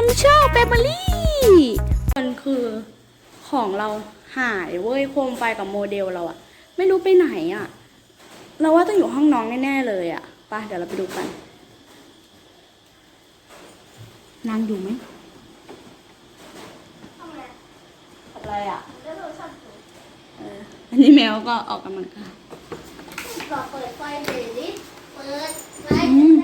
นำโชคเฟมิลี่มันคือของเราหายเว้ยโคมไฟกับโมเดลเราอะไม่รู้ไปไหนอะเราว่าต้องอยู่ห้องน้องแน่ๆเลยอะไปเดี๋ยวเราไปดูกัน นางอยู่ไหมทำอะไรอะเอออันนี้แมวก็ออกกำลังกาย บอกเปิดไฟเลยดิเปิดไฟ อืม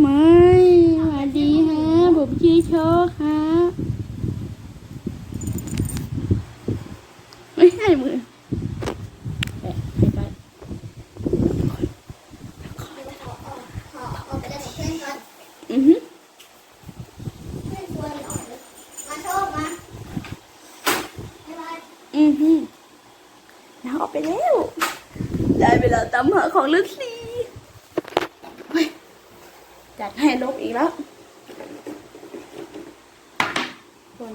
ไม่สวัสดีฮะผมชื่อโชค ฮะไม่ใช่มือแปะให้ไปขอออกไปเล่นกับเพื่อนก่อนอือฮึอือฮึน้าออกไปแล้ว ได้เวลาตามหาของลึกสีเฮ้ยจัดให้นกอีกแล้ว คน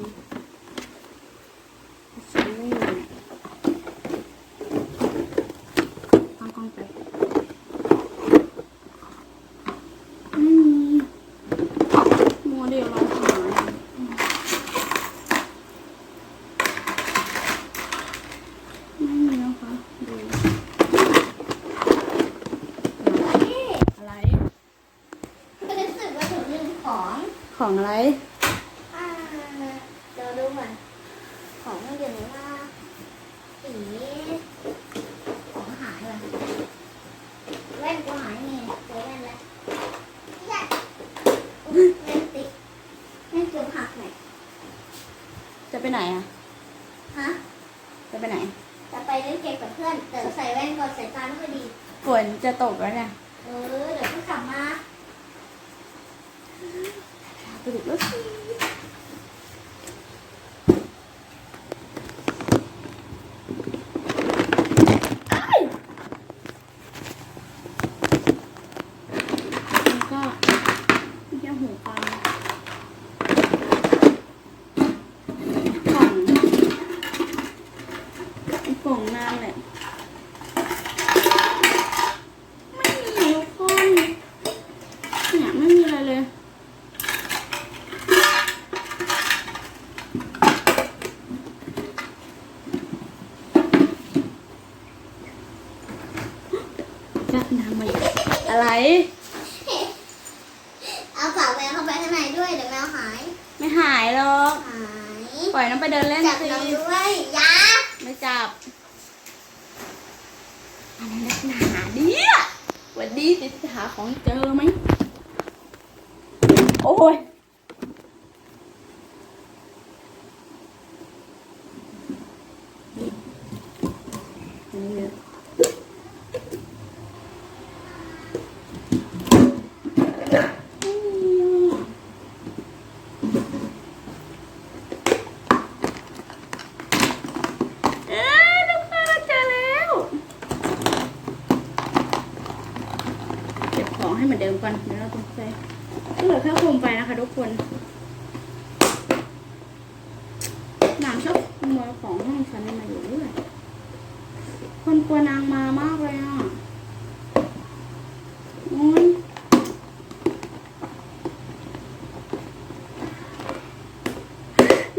ฉันไม่มีเนี่ยตั้งกล้องไปไม่มีโมเดลเราหายไม่มีนะคะดูนี่อะไรก็รู้สึกว่าหนูลืมของ ของอะไร อ่าเดี๋ยวดูก่อนของมันอยู่ไหนว่าสีของหายเลยแว่นก็หายนี่เจอแว่นแล้วแย่อุ๊ยแว่นติดแว่นเกือบหักไหนอยจะไปไหนอะ ฮะ จะไปไหน จะไปเล่นเกมกับเพื่อนแต่ใส่แว่นก่อนสายตาไม่ค่อยดีฝนจะตกแล้วเนี่ย เออ เดี๋ยวก็กลับมาสรุปแล้วสิอ้ายแล้วก็แค่ หูฟังกล่องกล่องนั่นแหละไม่มีทุกคนเนี่ยไม่มีอะไรเลย จะน้ำมาอะไร แมวเข้าไปข้างในด้วยเดี๋ยวแมวหายไม่หายหรอก หายปล่อยน้องไปเดินเล่นจับสิน้องด้วยอยาไม่จับอะไรนักหนาเนี่ยวันนี้จะหาของเจอไหมโอ้ย นี่เลยเอ้ยทุกคนเจอแล้วเก็บ ของให้เหมือนเดิมก่อนเดี๋ยวเราต้องใส่ก็เหลือแค่โคมไฟนะคะทุกคนนางชอบขโมยของห้องฉันมาอยู่เรื่อยคนกลัวนางมามากเลยอะโอ๊ย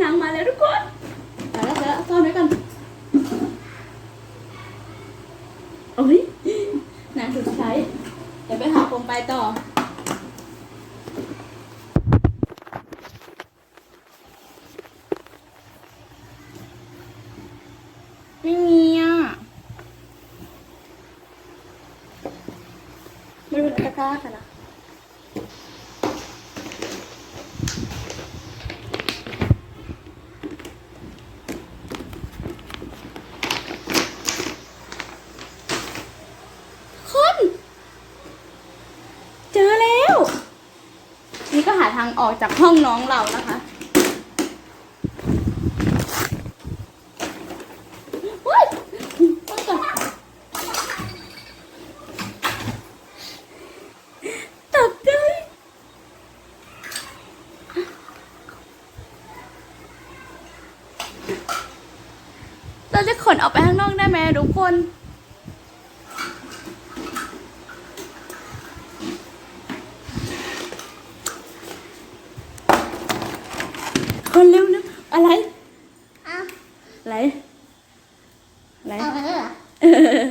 นางมาแล้วทุกคนไปแล้วไปแล้วซ่อนไว้ก่อน โอ้ยนานสุดท้ายเดี๋ยว ไปต่อ ไม่มีอะไม่รู้ตะกร้าค่ะนะคน เจอแล้ว นี่ก็หางออกจากห้องน้องเรานะคะต้องก่อนตกใจเราจะขนออกไปข้างนอกได้ไหมทุกคน อะไร อะไร เอามาแล้วเหรอเออ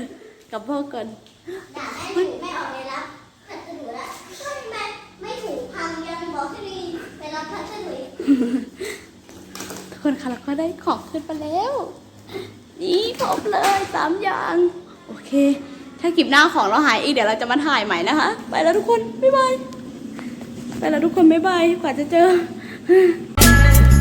กลับพ่อก่อนด่าแม่ถูไม่ออกเลยรับพัสดุละช่วยแม่ไม่ถูพังยังบอกให้ดีไปรับพัสดุทุกคนคะเราก็ได้ของขึ้นมาแล้ว นี่ครบเลยสามอย่าง โอเค ถ้าคลิปหน้าของเราหายอีกเดี๋ยวเราจะมาถ่ายใหม่นะคะ ไปแล้วทุกคน บ๊ายบาย ไปแล้วทุกคน บ๊ายบาย กว่าจะเจอ